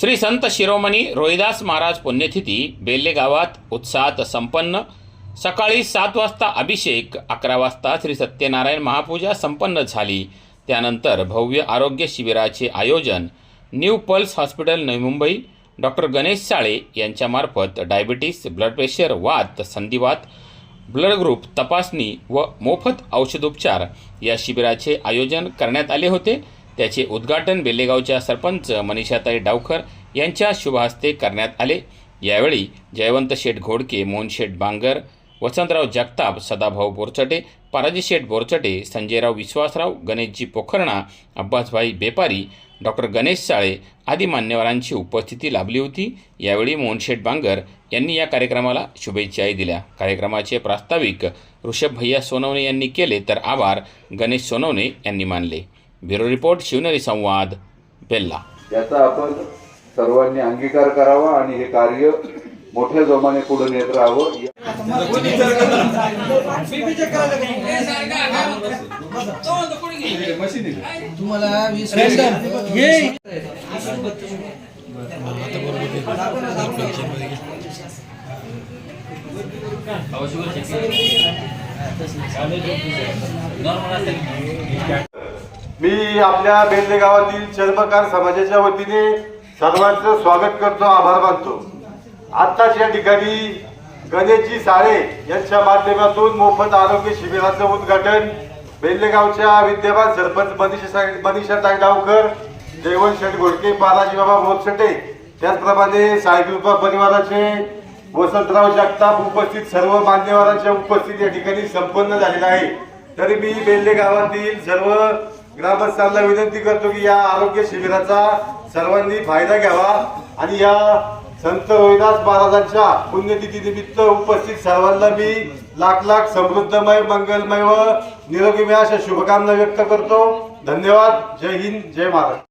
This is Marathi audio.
श्री संत शिरोमणी रोहिदास महाराज पुण्यतिथी बेल्ले गावात उत्साहात संपन्न. सकाळी सात वाजता अभिषेक अकरा वाजता श्री सत्यनारायण महापूजा संपन्न झाली. त्यानंतर भव्य आरोग्य शिबिराचे आयोजन new pulse hospital Navi Mumbai. Doctor Ganesh Sale यांच्यामार्फत डायबिटीस ब्लड प्रेशर वात संधिवात ब्लड ग्रुप तपासणी व मोफत औषधोपचार या शिबिराचे आयोजन करण्यात आले होते. त्याचे उद्घाटन बेलेगावच्या सरपंच मनीषाताई डावकर यांच्या शुभहस्ते करण्यात आले. यावेळी जयवंत शेठ घोडके मोहन शेठ बांगर वसंतराव जगताप सदाभाऊ बोरचटे पाराजी शेठ बोरचटे संजयराव विश्वासराव गणेशजी पोखरणा अब्बासभाई बेपारी डॉक्टर गणेश साळे आदी मान्यवरांची उपस्थिती लाभली होती. यावेळी मोहनशेठ बांगर यांनी या कार्यक्रमाला शुभेच्छाही दिल्या. कार्यक्रमाचे प्रास्ताविक ऋषभ भैया सोनवणे यांनी केले तर आभार. गणेश सोनवणे यांनी मानले. ब्युरो रिपोर्ट शिवनेरी संवाद बेल्ला. याचा आपण सर्वांनी अंगीकार करावा आणि हे कार्य मोठ्या जोमाने पुढे नेत राहावं. तुम्हाला वीस मी आपल्या बेल्ले गावातील चर्मकार समाजाच्या वतीने सर्वांचं स्वागत करतो आभार मानतो. आत्ताच या ठिकाणी गणेशजी साळे यांच्या माध्यमातून मोफत आरोग्य शिबिराचं उद्घाटन बेल्लेगावच्या विद्यमान सरपंच मनीषा मनीषा ताईडावकर जयवंत शेठ घोडके बालाजीबाबा मोरसटे त्याचप्रमाणे साईकृपा परिवाराचे वसंतराव जगताप उपस्थित सर्व मान्यवरांच्या उपस्थित या ठिकाणी संपन्न झालेला आहे. तरी मी बेल्ले गावातील सर्व ग्रामस्थांना विनंती करतो की या आरोग्य शिबिराचा सर्वांनी फायदा घ्यावा आणि या संत रोहिदास महाराजांच्या पुण्यतिथी निमित्त उपस्थित सर्वांना मी लाख लाख समृद्धमय मंगलमय व निरोगीमय अशा शुभकामना व्यक्त करतो. धन्यवाद. जय हिंद. जय महाराष्ट्र.